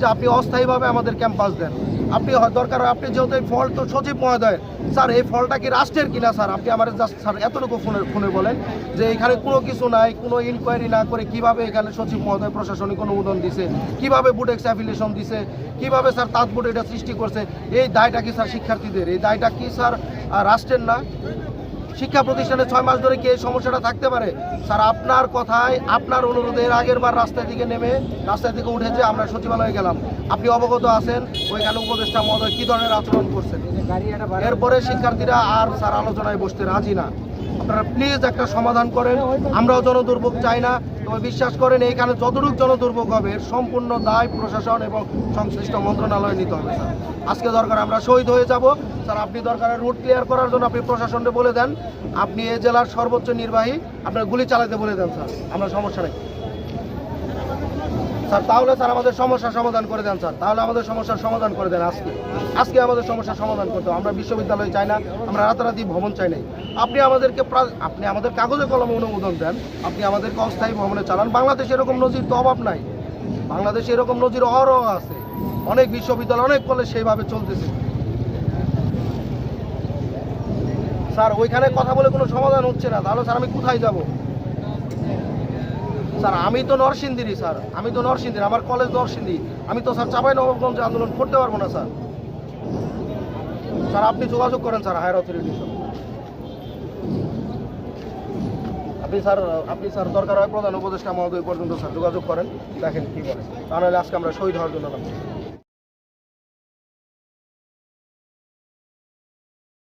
যে আপনি অস্থায়ীভাবে আমাদের ক্যাম্পাস দেন। আপনি দরকার আপনি যেহেতু এই ফল তো সচিব মহোদয়, স্যার, এই ফলটা কি রাষ্ট্রের কিনা, স্যার? আপনি আমার জাস্ট স্যার, এতটুকু ফোনে ফোনে বলেন যে এখানে কোনো কিছু নাই, কোনো ইনকোয়ারি না করে কীভাবে এখানে সচিব মহোদয় প্রশাসনিক অনুমোদন দিছে, কীভাবে বুটেক্স অ্যাফিলিয়েশন দিছে, কীভাবে, স্যার, তাঁত বুট এটা সৃষ্টি করছে, এই দায়টা কি, স্যার, শিক্ষার্থীদের? এই দায়টা কি, স্যার রাষ্ট্রের না? শিক্ষা প্রতিষ্ঠানে ছয় মাস ধরে কি এই সমস্যাটা থাকতে পারে? স্যার, আপনার কথায় আপনার অনুরোধে এর আগের বার রাস্তার দিকে নেমে রাস্তার দিকে উঠে যে আমরা সচিবালয়ে গেলাম। আপনি অবগত আছেন, ওইখানে উপদেষ্টা মহোদয় কী ধরনের আচরণ করছেন? এরপরে শিক্ষার্থীরা আর স্যার আলোচনায় বসতে রাজি না। আপনারা প্লিজ একটা সমাধান করেন, আমরাও জনদুর্ভোগ চাই না। তবে বিশ্বাস করেন, এইখানে যতটুকু জনদুর্ভোগ হবে সম্পূর্ণ দায় প্রশাসন এবং সংশ্লিষ্ট মন্ত্রণালয় নিতে হবে, স্যার। আজকে দরকার আমরা শহীদ হয়ে যাব। স্যার, আপনি দরকারের রুট ক্লিয়ার করার জন্য আপনি প্রশাসনকে বলে দেন। আপনি এ জেলার সর্বোচ্চ নির্বাহী, আপনার গুলি চালাতে বলে দেন, স্যার। আমরা সমস্যা নেই। স্যার, তাহলে স্যার আমাদের সমস্যার সমাধান করে দেন, স্যার। তাহলে আমাদের সমস্যার সমাধান করে দেন আজকে। আজকে আমাদের সমস্যার সমাধান করতে। আমরা বিশ্ববিদ্যালয় চাই না, আমরা রাতারাতি ভবন চাই নাই। আপনি আমাদেরকে আপনি আমাদের কাগজে কলমে অনুমোদন দেন, আপনি আমাদেরকে অস্থায়ী ভবনে চালান। বাংলাদেশে এরকম নজির তো অভাব নাই। বাংলাদেশে এরকম নজির অহরহ আছে। অনেক বিশ্ববিদ্যালয়, অনেক কলেজ সেইভাবে চলতেছে। স্যার, ওইখানে কথা বলে কোনো সমাধান হচ্ছে না। তাহলে স্যার আমি কোথায় যাব? স্যার, আমি তো নরসিংদীরই, স্যার। আমি তো নরসিংদীর, আমার কলেজ নরসিংদী। আমি তো, স্যার চাপাই নবাবগঞ্জে আন্দোলন করতে পারব না, স্যার। স্যার, আপনি যোগাযোগ করেন, স্যার, হায়ার অথরিটির সঙ্গে। আপনি, স্যার আপনি, স্যার, দরকার হয় প্রধান উপদেষ্টা মহোদয় পর্যন্ত, স্যার, যোগাযোগ করেন, দেখেন কী বলে। তাহলে আজকে আমরা শহীদ হওয়ার জন্য।